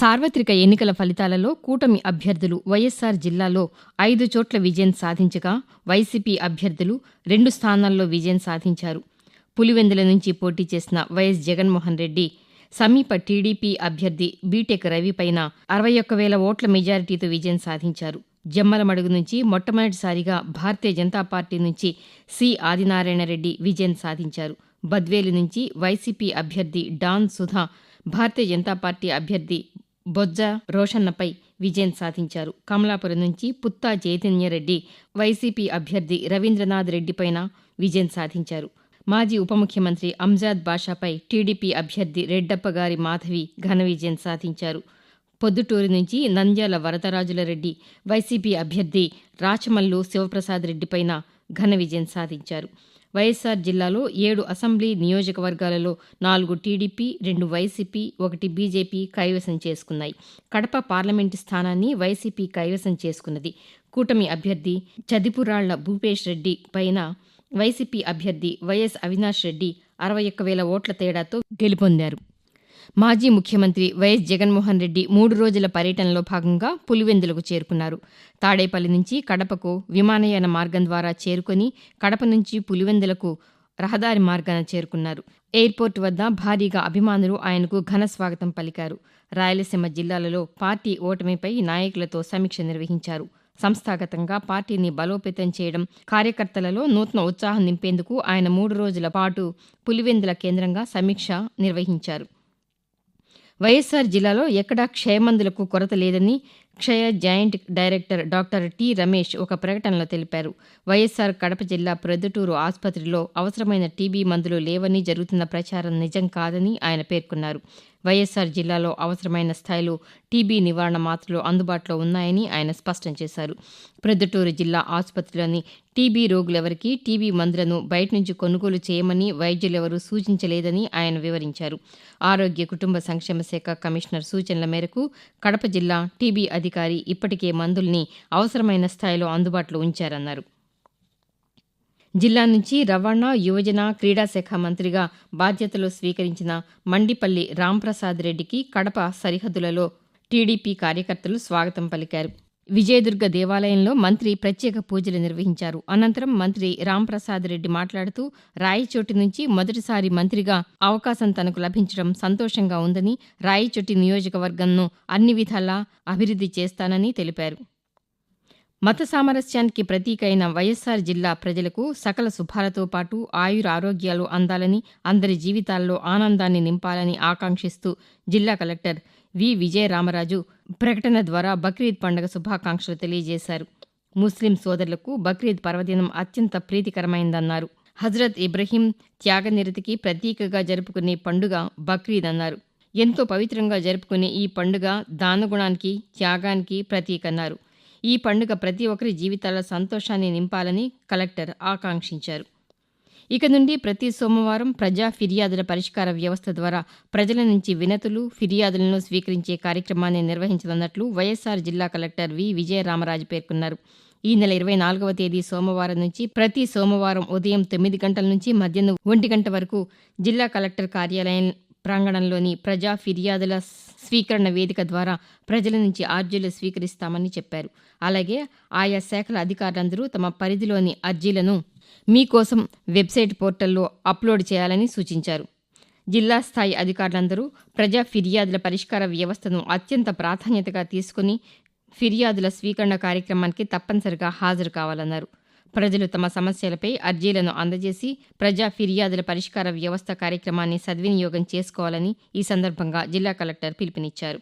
సార్వత్రిక ఎన్నికల ఫలితాలలో కూటమి అభ్యర్థులు వైఎస్సార్ జిల్లాలో ఐదు చోట్ల విజయం సాధించగా వైసీపీ అభ్యర్థులు రెండు స్థానాల్లో విజయం సాధించారు. పులివెందుల నుంచి పోటీ చేసిన వైఎస్ జగన్మోహన్ రెడ్డి సమీప టీడీపీ అభ్యర్థి బీటెక్ రవిపైన అరవై ఒక్క వేల ఓట్ల మెజారిటీతో విజయం సాధించారు. జమ్మలమడుగు నుంచి మొట్టమొదటిసారిగా భారతీయ జనతా పార్టీ నుంచి సి ఆదినారాయణ రెడ్డి విజయం సాధించారు. బద్వేలు నుంచి వైసీపీ అభ్యర్థి డాన్ సుధా భారతీయ జనతా పార్టీ అభ్యర్థి బొజ్జ రోషన్నపై విజయం సాధించారు. కమలాపురం నుంచి పుత్తా చైతన్యరెడ్డి వైసీపీ అభ్యర్థి రవీంద్రనాథ్ రెడ్డిపైన విజయం సాధించారు. మాజీ ఉప ముఖ్యమంత్రి అంజాద్ బాషాపై టీడీపీ అభ్యర్థి రెడ్డప్పగారి మాధవి ఘన విజయం సాధించారు. పొద్దుటూరు నుంచి నంద్యాల వరదరాజుల రెడ్డి వైసీపీ అభ్యర్థి రాచమల్లు శివప్రసాద్ రెడ్డిపైన ఘన విజయం సాధించారు. వైఎస్సార్ జిల్లాలో ఏడు అసెంబ్లీ నియోజకవర్గాలలో నాలుగు టీడీపీ రెండు వైసీపీ ఒకటి బీజేపీ కైవసం చేసుకున్నాయి. కడప పార్లమెంటు స్థానాన్ని వైసీపీ కైవసం చేసుకున్నది. కూటమి అభ్యర్థి చదిపురాళ్ళ భూపేష్ రెడ్డి పైన వైసీపీ అభ్యర్థి వైఎస్ అవినాష్ రెడ్డి అరవై ఒక్క వేల ఓట్ల తేడాతో గెలుపొందారు. మాజీ ముఖ్యమంత్రి వైఎస్ జగన్మోహన్ రెడ్డి మూడు రోజుల పర్యటనలో భాగంగా పులివెందులకు చేరుకున్నారు. తాడేపల్లి నుంచి కడపకు విమానయాన మార్గం ద్వారా చేరుకొని కడప నుంచి పులివెందులకు రహదారి మార్గాన చేరుకున్నారు. ఎయిర్పోర్ట్ వద్ద భారీగా అభిమానులు ఆయనకు ఘన స్వాగతం పలికారు. రాయలసీమ జిల్లాలలో పార్టీ ఓటమిపై నాయకులతో సమీక్ష నిర్వహించారు. సంస్థాగతంగా పార్టీని బలోపేతం చేయడం కార్యకర్తలలో నూతన ఉత్సాహం నింపేందుకు ఆయన మూడు రోజుల పాటు పులివెందుల కేంద్రంగా సమీక్ష నిర్వహించారు. వైఎస్సార్ జిల్లాలో ఎక్కడా క్షయమందులకు కొరత లేదని క్షయ joint director doctor T Ramesh ఒక ప్రకటనలో తెలిపారు. వైఎస్సార్ కడప జిల్లా ప్రొద్దుటూరు ఆసుపత్రిలో అవసరమైన టీబీ మందులు లేవని జరుగుతున్న ప్రచారం నిజం కాదని ఆయన పేర్కొన్నారు. వైఎస్సార్ జిల్లాలో అవసరమైన స్థాయిలో టీబీ నివారణ మాత్రలు అందుబాటులో ఉన్నాయని ఆయన స్పష్టం చేశారు. ప్రొద్దుటూరు జిల్లా ఆసుపత్రిలోని టీబీ రోగులెవరికీ టీబీ మందులను బయట నుంచి కొనుగోలు చేయమని వైద్యులెవరూ సూచించలేదని ఆయన వివరించారు. ఆరోగ్య కుటుంబ సంక్షేమ శాఖ కమిషనర్ సూచనల మేరకు కడప జిల్లా టీబీ అధికారి ఇప్పటికే మందుల్ని అవసరమైన స్థాయిలో అందుబాటులో ఉంచారన్నారు. జిల్లా నుంచి రవాణా యువజన క్రీడా శాఖ మంత్రిగా బాధ్యతలు స్వీకరించిన మండిపల్లి రాంప్రసాద్ రెడ్డికి కడప సరిహద్దులలో టీడీపీ కార్యకర్తలు స్వాగతం పలికారు. విజయదుర్గ దేవాలయంలో మంత్రి ప్రత్యేక పూజలు నిర్వహించారు. అనంతరం మంత్రి రాంప్రసాద్ రెడ్డి మాట్లాడుతూ రాయచోటి నుంచి మొదటిసారి మంత్రిగా అవకాశం తనకు లభించడం సంతోషంగా ఉందని రాయచోటి నియోజకవర్గంను అన్ని విధాలా అభివృద్ధి చేస్తానని తెలిపారు. మత సామరస్యానికి ప్రతీక అయిన వైఎస్సార్ జిల్లా ప్రజలకు సకల శుభాలతో పాటు ఆయుర ఆరోగ్యాలు అందాలని అందరి జీవితాల్లో ఆనందాన్ని నింపాలని ఆకాంక్షిస్తూ జిల్లా కలెక్టర్ వి. విజయరామరాజు ప్రకటన ద్వారా బక్రీద్ పండుగ శుభాకాంక్షలు తెలియజేశారు. ముస్లిం సోదరులకు బక్రీద్ పర్వదినం అత్యంత ప్రీతికరమైందన్నారు. హజరత్ ఇబ్రహీం త్యాగనిరతికి ప్రతీకగా జరుపుకునే పండుగ బక్రీద్ అన్నారు. ఎంతో పవిత్రంగా జరుపుకునే ఈ పండుగ దానగుణానికి త్యాగానికి ప్రతీక అన్నారు. ఈ పండుగ ప్రతి ఒక్కరి జీవితాల్లో సంతోషాన్ని నింపాలని కలెక్టర్ ఆకాంక్షించారు. ఇక నుండి ప్రతి సోమవారం ప్రజా ఫిర్యాదుల పరిష్కార వ్యవస్థ ద్వారా ప్రజల నుంచి వినతులు ఫిర్యాదులను స్వీకరించే కార్యక్రమాన్ని నిర్వహించనున్నట్లు వైఎస్సార్ జిల్లా కలెక్టర్ వి. విజయరామరాజు పేర్కొన్నారు. ఈ నెల ఇరవై నాలుగవ తేదీ సోమవారం నుంచి ప్రతి సోమవారం ఉదయం తొమ్మిది గంటల నుంచి మధ్యాహ్నం ఒంటి గంట వరకు జిల్లా కలెక్టర్ కార్యాలయం ప్రాంగణంలోని ప్రజా ఫిర్యాదుల స్వీకరణ వేదిక ద్వారా ప్రజల నుంచి అర్జీలు స్వీకరిస్తామని చెప్పారు. అలాగే ఆయా శాఖల అధికారులందరూ తమ పరిధిలోని అర్జీలను మీకోసం వెబ్సైట్ పోర్టల్లో అప్లోడ్ చేయాలని సూచించారు. జిల్లా స్థాయి అధికారులందరూ ప్రజా ఫిర్యాదుల పరిష్కార వ్యవస్థను అత్యంత ప్రాధాన్యతగా తీసుకుని ఫిర్యాదుల స్వీకరణ కార్యక్రమానికి తప్పనిసరిగా హాజరు కావాలన్నారు. ప్రజలు తమ సమస్యలపై అర్జీలను అందజేసి ప్రజా ఫిర్యాదుల పరిష్కార వ్యవస్థ కార్యక్రమాన్ని సద్వినియోగం చేసుకోవాలని ఈ సందర్భంగా జిల్లా కలెక్టర్ పిలుపునిచ్చారు.